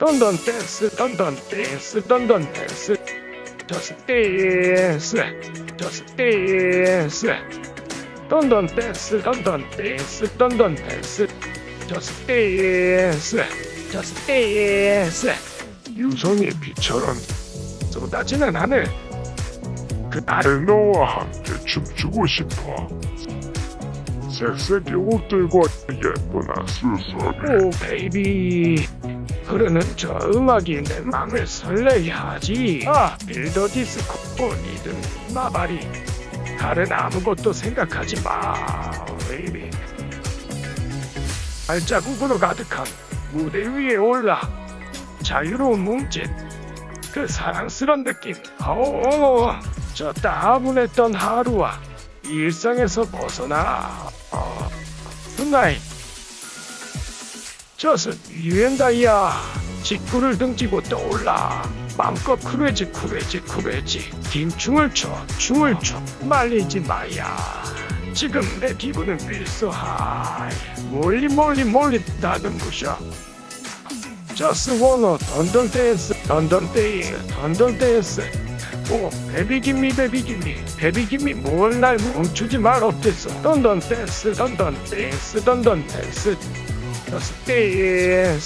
던던 댄스 던던 댄스 던던 댄스 저스 댄스 저스 댄스 던던 댄스 던던 댄스 던던 댄스 저스 댄스 저스 댄스 유성의 비처럼 쏟아지는 하늘. 그 나를 너와 함께 춤추고 싶어. 색색 옷들과 예쁜 아수섭이 오 베이비 흐르는 저 음악이 내 맘을 설레게 하지. 아. 빌더 디스코 니든 마바리 다른 아무것도 생각하지 마 베이비. 발자국으로 가득한 무대 위에 올라 자유로운 몸짓 그 사랑스런 느낌. 오, 저 따분했던 하루와 일상에서 벗어나. 어, 굿나잇 저승 유엔다이야. 직구를 등지고 떠올라. 맘껏 쿠레지 쿠레지 쿠레지. 김충을 쳐 춤을 춰 말리지 마야. 지금 내 기분은 필수하이. 멀리 멀리 멀리 다듬으셔 저스 원어 던던 댄스 던던 댄스 던던 댄스. 오 베비기미 베비기미 베비기미 뭘날 멈추지 말 없겠어. 던던 댄스 던던 댄스 던던 댄스 저스 댄